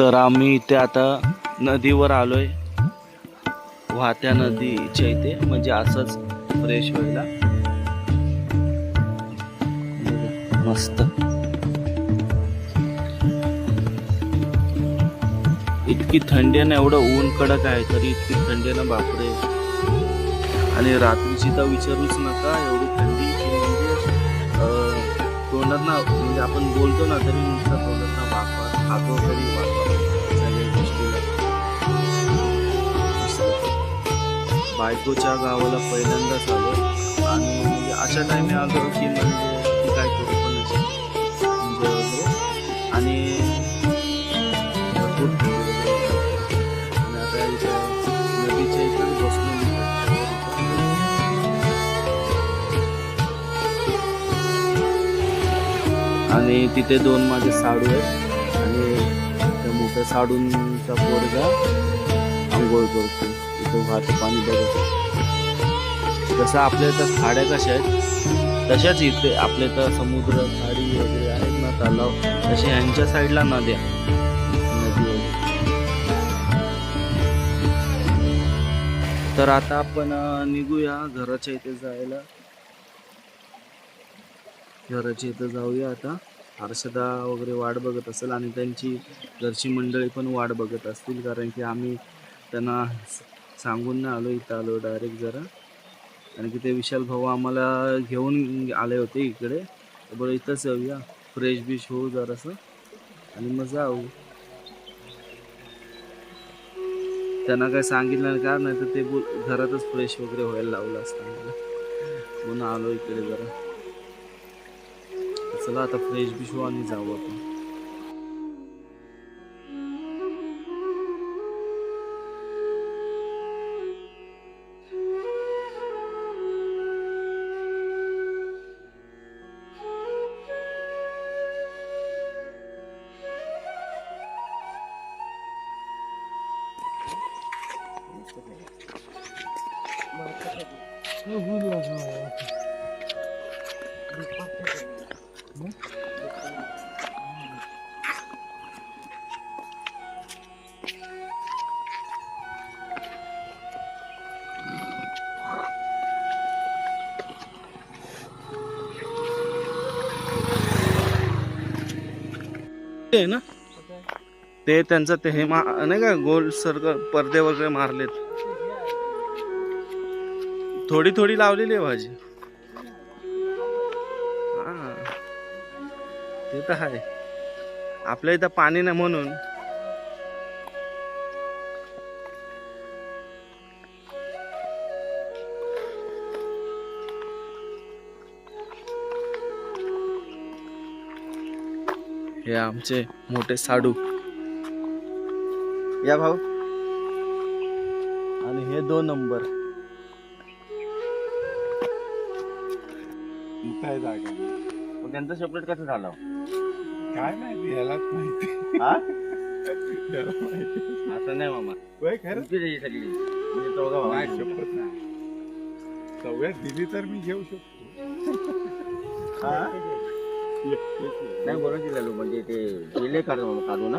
तर आम्ही इथे आता नदीवर आलोय. वाहत्या नदीच्या इथे म्हणजे असंच फ्रेश व्हायला. मस्त. इतकी थंडी आहे ना एवढं ऊन कडक आहे तरी इतकी थंडी ना बापरे. आणि रात्रीची तर विचारूच नका एवढी थंडी म्हणजे तोंडात ना म्हणजे आपण बोलतो ना तरी नुसतं तोंडात ना वाफा खातो तरी वाफा. बायकोच्या गावाला पहिल्यांदाच आलो आणि म्हणजे अशा टाईमे आलो की म्हणजे काय करू पण नसेल. वगैरे आणि भरपूर. आणि आता इथं नदीच्या इथं बसलो आणि तिथे दोन माझे साडू आहेत. आणि त्या मोठ्या साडूंचा पोरगा आंघोळ करतो इथं वाहतं पाणी बघत जसं आपल्या इथं खाड्या कशा आहेत तशाच इथे आपल्या इथं समुद्र खाडी वगैरे आहेत ना तलाव तसे ह्यांच्या साईडला नद्या. नदी तर आता आपण निघूया घराच्या इथे जायला. घराच्या इथं जाऊया आता. हर्षदा वगैरे वाट बघत असेल आणि त्यांची घरची मंडळी पण वाट बघत असतील कारण की आम्ही त्यांना सांगून नाही आलो इथं आलो डायरेक्ट जरा. कारण की ते विशाल भाऊ आम्हाला घेऊन आले होते इकडे. बरं इथंच जाऊया फ्रेश बिश होऊ जरासं. आणि मग जाऊ. त्यांना काय सांगितलं का? नाही तर ते बोल घरातच फ्रेश वगैरे व्हायला लावलं असतं आम्हाला. म्हणून आलो इकडे जरा. चला आता फ्रेश बिश होऊ आणि जाऊ आपण. ना? ते त्यांचं ते हे मा नाही का गोल सर्कल पडदे वगैरे मारलेत. थोडी थोडी लावलेली आहे भाजी. हा. ते तर आहे. आपल्या इथं पाणी नाही म्हणून. हे आमचे मोठे साडू. या भाऊ. आणि हे दोन नंबर. काय जागा. त्यांचं सेपरेट कसं झालं? काय माहिती यालाच माहिती. हा? याला माहिती. असं नाही मामा. होय खरं? तुमचीच आहे ही सगळी. म्हणजे चौघा शपथ नाही सवयात दिली तर मी घेऊ शकतो. हा? नाही बरोबर दिलेलो म्हणजे ते दिले काढून काढू ना.